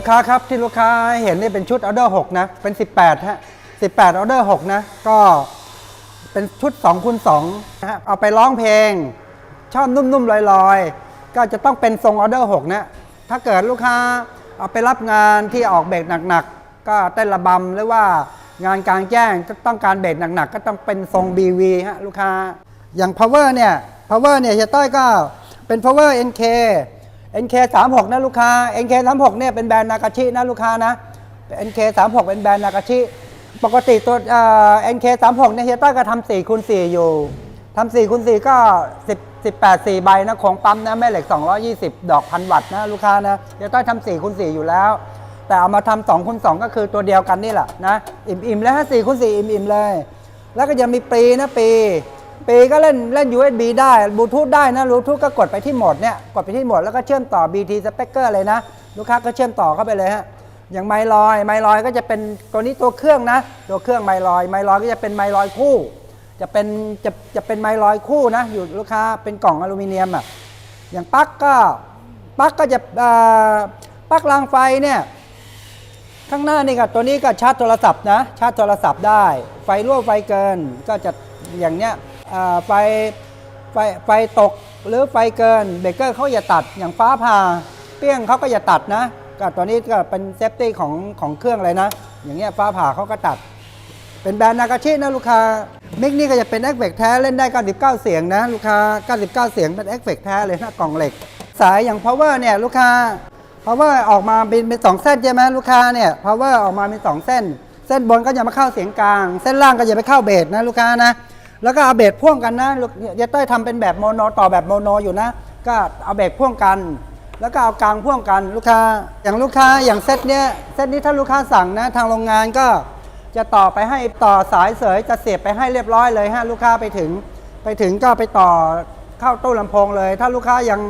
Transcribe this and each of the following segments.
ลูกค้าครับที่ลูกค้าเห็นนี่เป็นชุดออเดอร์6นะ เป็น 18ฮะ18ออเดอร์6นะ ก็เป็นชุด2คูณ2นะฮะเอาไปร้องเพลง ชอบนุ่มๆลอยๆ ก็จะต้องเป็นทรงออเดอร์6นะถ้าเกิดลูกค้าเอาไปรับงานที่ออกเบรกหนักๆ ก็เต้นระบำหรือว่างานกลางแจ้งต้องการเบรกหนักๆ ก็ต้องเป็นทรง BV ฮะลูกค้า อย่าง power เนี่ย power เนี่ยเฮียต้อยก็เป็น power NK NK 3 6 นะลูกค้า NK 3 6 เนี่ยเป็นแบรนด์นากาชินะลูกค้านะ NK 3 6 เป็นแบรนด์นากาชิ ปกติตัวเอ่อ NK 3 6 เนี่ยเฮียต้อยก็ทำ4คูณ4อยู่ทำ4คูณ4ก็ 10 18 4ใบนะของปั๊มนะแม่เหล็ก 220 ดอกพันวัตต์นะลูกค้านะเฮียต้อยทำ4คูณ4อยู่แล้ว แต่เอามาทำ2คูณ2ก็คือตัวเดียวกันนี่แหละนะ อิ่มๆแล้วฮะ4คูณ4อิ่มๆเลย แล้วก็ยังมีปีนะปี ปีก็เล่นเล่น USB ได้บลูทูธได้นะบลูทูธก็กดไปที่โหมดเนี่ยกดไปที่โหมดแล้วก็เชื่อมต่อ BT Speaker เลยนะ ลูกค้าก็เชื่อมต่อเข้าไปเลยฮะอย่างไมลอยไมลอยก็จะเป็นตัวนี้ตัวเครื่องนะ ตัวเครื่องไมลอยไมลอยก็จะเป็นไมลอยคู่ จะเป็นจะจะเป็นไมลอยคู่นะ อยู่ลูกค้าเป็นกล่องอลูมิเนียมอะอย่างปลั๊กก็ปลั๊กก็จะปลั๊กรางไฟเนี่ยข้างหน้านี่ก็ตัวนี้ก็ชาร์จโทรศัพท์นะชาร์จโทรศัพท์ได้ ไฟรั่วไฟเกินก็จะอย่างเนี้ย ไฟไฟไฟตกหรือไฟเกินเบรกเกอร์เขาอย่าตัดอย่างฟ้าผ่าเปี้ยงเขาก็อย่าตัดนะก็ตัวนี้ก็เป็นเซฟตี้ของของเครื่องเลยนะ อย่างเงี้ยฟ้าผ่าเขาก็ตัด เป็นแบรนด์นากาชินะลูกค้ามิกนี่ก็จะเป็นเอฟเฟกแท้เล่นได้ 99 เสียงนะลูกค้า 99 เสียงเป็นเอฟเฟกแท้เลยนะกล่องเหล็ก สายอย่าง power เนี่ยลูกค้า power ออกมาเป็นเป็นสองเส้นใช่ไหมลูกค้าเนี่ย power ออกมาเป็นสองเส้น เส้นบนก็จะมาเข้าเสียงกลาง เส้นล่างก็จะไปเข้าเบสนะลูกค้านะ แล้วก็เอาเบสพ่วงกันนะลูกเยต้อยทำเป็นแบบโมโนต่อแบบโมโนอยู่นะ ก็เอาเบสพ่วงกัน แล้วก็เอากลางพ่วงกันลูกค้า อย่างลูกค้าอย่างเซตเนี้ยเซตนี้ถ้าลูกค้าสั่งนะทางโรงงานก็จะต่อไปให้ต่อสายเสยจะเสียบไปให้เรียบร้อยเลยฮะลูกค้าไปถึง ไปถึงก็ไปต่อเข้าตู้ลำโพงเลย ถ้าลูกค้ายัง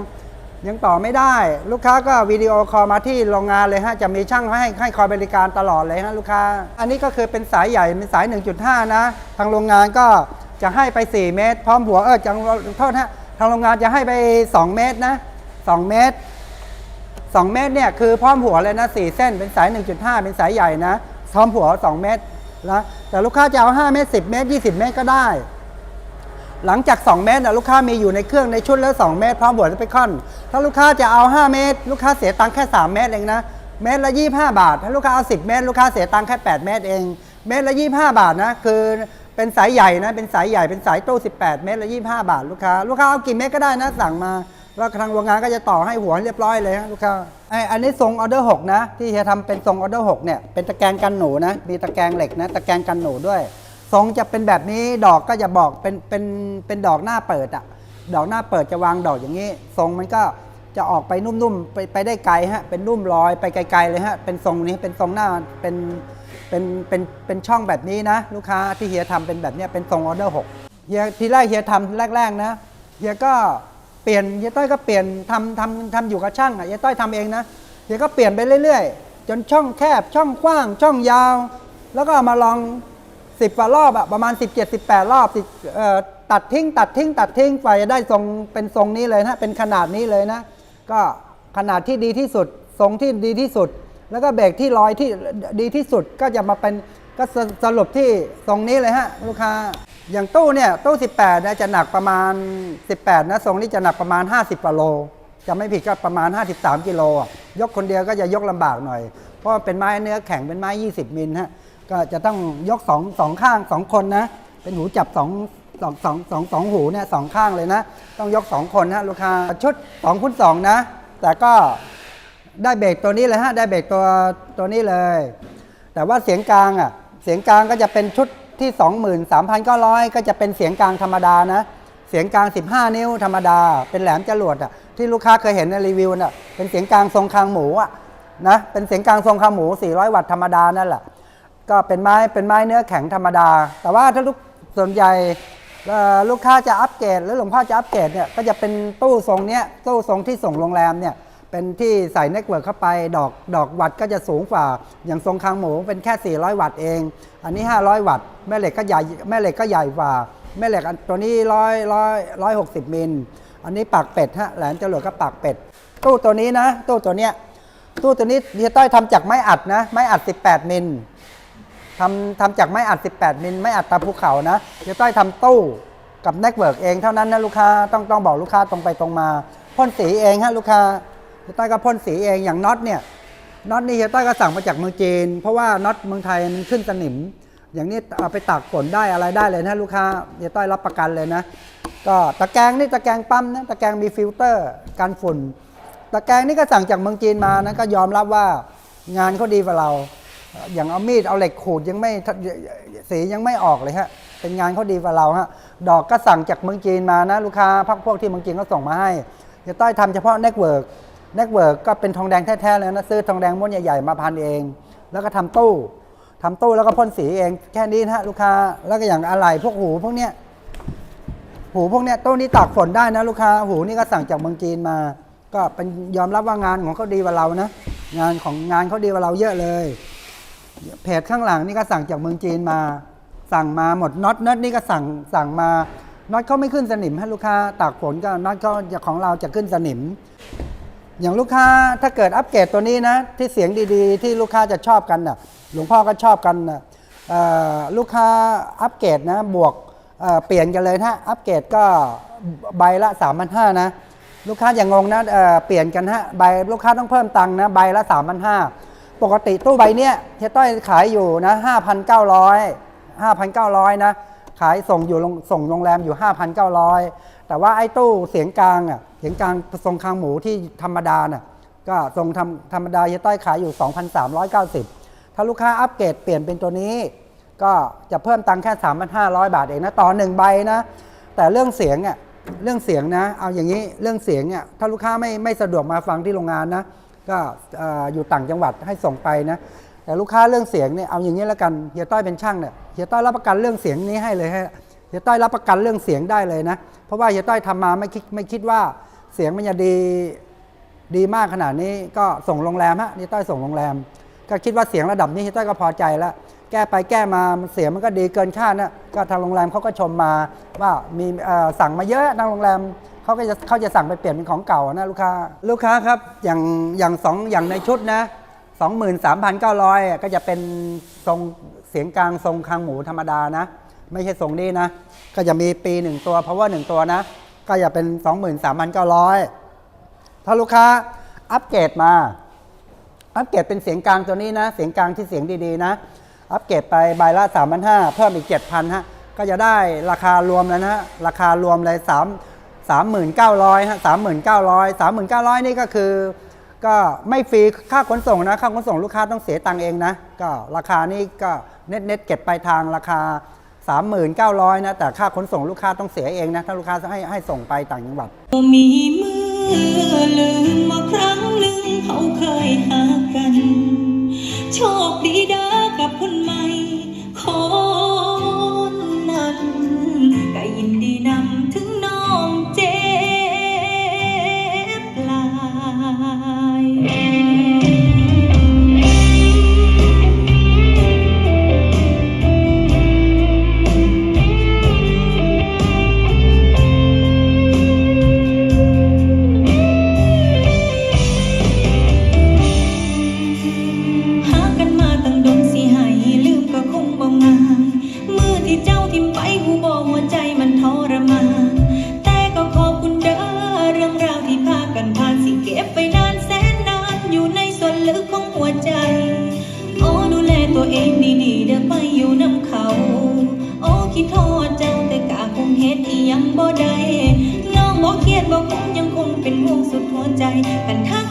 ยังต่อไม่ได้ ลูกค้าก็วิดีโอคอลมาที่โรงงานเลยฮะจะมีช่างให้ให้คอยบริการตลอดเลยฮะลูกค้า อันนี้ก็คือเป็นสายใหญ่เป็นสาย 1.5 นะ ทางโรงงานก็ จะให้ไป 4 เมตร พร้อมหัวเออจังโทษฮะทางโรงงานจะให้ไป 2 เมตรนะ 2 เมตร 2 เมตรเนี่ยคือพร้อมหัวเลยนะ 4 เส้นเป็นสาย 1.5 เป็นสายใหญ่นะพร้อมหัว 2 เมตรนะแต่ลูกค้าจะเอา 5 เมตร 10 เมตร 20 เมตรก็ได้ หลังจาก 2 เมตรนะลูกค้ามีอยู่ในเครื่องในชุดแล้ว 2 เมตร พร้อมหัวสเปคอนถ้าลูกค้าจะเอา 5 เมตร ลูกค้าเสียตังค์แค่ 3 เมตรเองนะเมตรละ25 บาท ถ้าลูกค้าเอา 10 เมตร ลูกค้าเสียตังค์แค่ 8 เมตรเอง เมตรละ25 บาทนะ คือ เป็นสายใหญ่นะ เป็นสายใหญ่ เป็นสายตู้18 เมตรละ25 บาทลูกค้า ลูกค้าเอากี่เมตรก็ได้นะ สั่งมา แล้วทางโรงงานก็จะต่อให้หัวเรียบร้อยเลยฮะลูกค้าไออันนี้ทรงออเดอร์6นะ ที่เฮียทำเป็นทรงออเดอร์6เนี่ย เป็นตะแกรงกันหนูนะ มีตะแกรงเหล็กนะ ตะแกรงกันหนูด้วย ทรงจะเป็นแบบนี้ ดอกก็จะบอกเป็น เป็น เป็นดอกหน้าเปิดอะดอกหน้าเปิดจะวางดอกอย่างนี้ ทรงมันก็ จะออกไปนุ่มๆไปไปได้ไกลฮะเป็นนุ่มลอยไปไกลๆเลยฮะเป็นทรงนี้เป็นทรงหน้าเป็นเป็นเป็นเป็นช่องแบบนี้นะ ลูกค้าที่เฮียทำเป็นแบบเนี้ยเป็นทรงออเดอร์6เฮียทีแรกเฮียทำแรกๆนะเฮียก็เปลี่ยนเฮียต้อยก็เปลี่ยนทำทำทำอยู่กับช่างอะเฮียต้อยทำเองนะเฮียก็เปลี่ยนไปเรื่อยๆ จนช่องแคบช่องกว้าง ช่องยาว แล้วก็มาลองสิบกว่ารอบอะประมาณ 17 18 รอบสิเอ่อตัดทิ้ง ตัดทิ้ง ตัดทิ้งไปได้ทรงเป็นทรงนี้เลยนะเป็นขนาดนี้เลยนะ ก็ขนาดที่ดีที่สุด ทรงที่ดีที่สุด แล้วก็เบรกที่ลอยที่ดีที่สุดก็จะมาเป็นก็สรุปที่ทรงนี้เลยฮะลูกค้าอย่างตู้เนี่ยตู้ 18นะจะหนักประมาณ 18 นะทรงนี้จะหนักประมาณ 50กิโลจะไม่ผิดก็ประมาณ 53 กิโลยกคนเดียวก็จะยกลำบากหน่อย เพราะเป็นไม้เนื้อแข็งเป็นไม้ 20 มิลฮะก็จะต้องยกสองสองข้างสองคนนะ เป็นหูจับสอง สองสองสองสองหูเนี่ยสองข้างเลยนะ ต้องยกสองคนนะลูกค้าชุด2คูณ2นะ แต่ก็ได้เบรกตัวนี้เลยฮะ ได้เบรกตัวตัวนี้เลย แต่ว่าเสียงกลางอะ เสียงกลางก็จะเป็นชุดที่ 23,900 ก็จะเป็นเสียงกลางธรรมดานะ เสียงกลาง 15 นิ้วธรรมดา เป็นแหลมจรวดอะ ที่ลูกค้าเคยเห็นในรีวิวน่ะ เป็นเสียงกลางทรงคางหมูอะนะ เป็นเสียงกลางทรงคางหมู 400 วัตต์ธรรมดานั่นแหละ ก็เป็นไม้ เป็นไม้เนื้อแข็งธรรมดา แต่ว่าถ้าลูกส่วนใหญ่ ลูกค้าจะอัปเกรดหรือหลวงพ่อจะอัปเกรดเนี่ยก็จะเป็นตู้ทรงเนี้ยตู้ทรงที่ส่งโรงแรมเนี่ยเป็นที่ใส่เน็ตเวิร์กเข้าไปดอกดอกวัตต์ก็จะสูงกว่า อย่างทรงคางหมูเป็นแค่ 400 วัตต์เอง อันนี้ 500 วัตต์แม่เหล็กก็ใหญ่แม่เหล็กก็ใหญ่กว่าแม่เหล็กตัวนี้ร้อยร้อยร้อยหกสิบมิลอันนี้ปากเป็ดฮะแหลมจรวดก็ปากเป็ด ตู้ตัวนี้นะ ตู้ตัวเนี้ยตู้ตัวนี้เฮียต้อยทำจากไม้อัดนะไม้อัด 18 มิล ทำทำจากไม้อัด 18 มิล ไม้อัดตาภูเขานะเฮียต้อยทำตู้กับเน็ตเวิร์กเองเท่านั้นนะลูกค้าต้องต้องบอกลูกค้าตรงไปตรงมาพ่นสีเองฮะลูกค้าเฮียต้อยก็พ่นสีเองอย่างน็อตเนี่ยน็อตนี่เฮียต้อยก็สั่งมาจากเมืองจีน เพราะว่าน็อตเมืองไทยมันขึ้นสนิม อย่างนี้เอาไปตากฝนได้อะไรได้เลยนะลูกค้าเฮียต้อยรับประกันเลยนะ ก็ตะแกรงนี่ตะแกรงปั๊มนะตะแกรงมีฟิลเตอร์กันฝุ่นตะแกรงนี่ก็สั่งจากเมืองจีนมานะก็ยอมรับว่างานเขาดีกว่าเรา อย่างเอามีดเอาเหล็กขูดยังไม่สียังไม่ออกเลยฮะเป็นงานเขาดีกว่าเราฮะดอกก็สั่งจากเมืองจีนมานะลูกค้าพักพวกที่เมืองจีนก็ส่งมาให้เดี๋ยต้อยทำเฉพาะเน็ตเวิร์กเน็ตเวิร์กก็เป็นทองแดงแท้ๆเลยนะซื้อทองแดงม้วนใหญ่ๆมาพันเอง แล้วก็ทำตู้ทำตู้แล้วก็พ่นสีเองแค่นี้นะฮะลูกค้าแล้วก็อย่างอะไหล่พวกหูพวกเนี้ยหูพวกเนี้ยตู้นี้ตากฝนได้นะลูกค้าหูนี่ก็สั่งจากเมืองจีนมา ก็เป็นยอมรับว่างานของเขาดีกว่าเรานะงานของงานเขาดีกว่าเราเยอะเลย เพจข้างหลังนี่ก็สั่งจากเมืองจีนมา สั่งมาหมดน็อตน็อตนี่ก็สั่งสั่งมาน็อตเขาไม่ขึ้นสนิมให้ลูกค้าตากฝนก็น็อตเขาของเราจะขึ้นสนิม อย่างลูกค้าถ้าเกิดอัปเกรดตัวนี้นะ ที่เสียงดีๆ ที่ลูกค้าจะชอบกันน่ะหลวงพ่อก็ชอบกันน่ะเอ่อลูกค้าอัปเกรดนะบวกเเปลี่ยนกันเลยนะอัปเกรดก็ใบละ3 5 0 0นะ ลูกค้าอย่างงงนะเเปลี่ยนกันฮะใบลูกค้าต้องเพิ่มตังค์นะใบละ3 5 0 0 ปกติตู้ใบเนี้ยเฮียต้อยขายอยู่นะ5,900 5,900 นะ ขายส่งอยู่ส่งโรงแรมอยู่ 5,900 แต่ว่าไอ้ตู้เสียงกลางอะเสียงกลางทรงคางหมูที่ธรรมดาน่ะก็ทรงธรรมธรรมดาเฮียต้อยขายอยู่ 2,390 ถ้าลูกค้าอัปเกรดเปลี่ยนเป็นตัวนี้ ก็จะเพิ่มตังค์แค่ 3,500 บาทเองนะต่อหนึ่งใบนะ แต่เรื่องเสียงอะเรื่องเสียงนะ เอาอย่างนี้เรื่องเสียงเนี่ยถ้าลูกค้าไม่ไม่สะดวกมาฟังที่โรงงานนะ ก็เอ่ออยู่ต่างจังหวัดให้ส่งไปนะแต่ลูกค้าเรื่องเสียงเนี่ยเอาอย่างนี้แล้วกันเฮียต้อยเป็นช่างเนี่ยเฮียต้อยรับประกันเรื่องเสียงนี้ให้เลยฮะเฮียต้อยรับประกันเรื่องเสียงได้เลยนะ เพราะว่าเฮียต้อยทำมาไม่คิดไม่คิดว่าเสียงมันจะดีดีมากขนาดนี้ก็ส่งโรงแรมฮะเฮียต้อยส่งโรงแรม ก็คิดว่าเสียงระดับนี้เฮียต้อยก็พอใจแล้ว แก้ไปแก้มาเสียงมันก็ดีเกินคาดนะก็ทางโรงแรมเขาก็ชมมาว่ามีเอ่อสั่งมาเยอะทางโรงแรมเขาก็จะเขาจะสั่งไปเปลี่ยนเป็นของเก่านะลูกค้าลูกค้าครับอย่างอย่างสองอย่างในชุดนะ23,900 ก็จะเป็นทรงเสียงกลางทรงคางหมูธรรมดานะ ไม่ใช่ทรงนี้นะ ก็จะมีปีหนึ่งตัว power หนึ่งตัวนะ ก็จะเป็น 23,900 ถ้าลูกค้าอัปเกรดมา อัปเกรดเป็นเสียงกลางตัวนี้นะ เสียงกลางที่เสียงดีๆนะ อัปเกรดไปใบละ3 5 0 0เพิ่มอีก 7,000ฮะก็จะได้ราคารวมแล้วนะราคารวมเลย3 3,900ฮะ3,900 3,900 นี่ก็คือ ก็ไม่ฟรีค่าขนส่งนะค่าขนส่งลูกค้าต้องเสียตังค์เองนะ ก็ราคานี่ก็เน็ตเน็ตเก็บปลายทางราคา 3,900นะแต่ค่าขนส่งลูกค้าต้องเสียเองนะถ้าลูกค้าให้ให้ส่งไปต่างจังหวัดมีเมื่อลืมมาครั้งหนึ่งเขาเคยหากัน โชคดีด้อกับคน ใจ โอ้ดูแลตัวเองดีๆเด้อไปอยู่น้ำเขา โอ้คิดโทษเจ้าแต่กะคงเฮ็ดอียังบ่ได้น้องบ่เครียดบ่คงยังคงเป็นห่วงสุดหัวใจกันทัก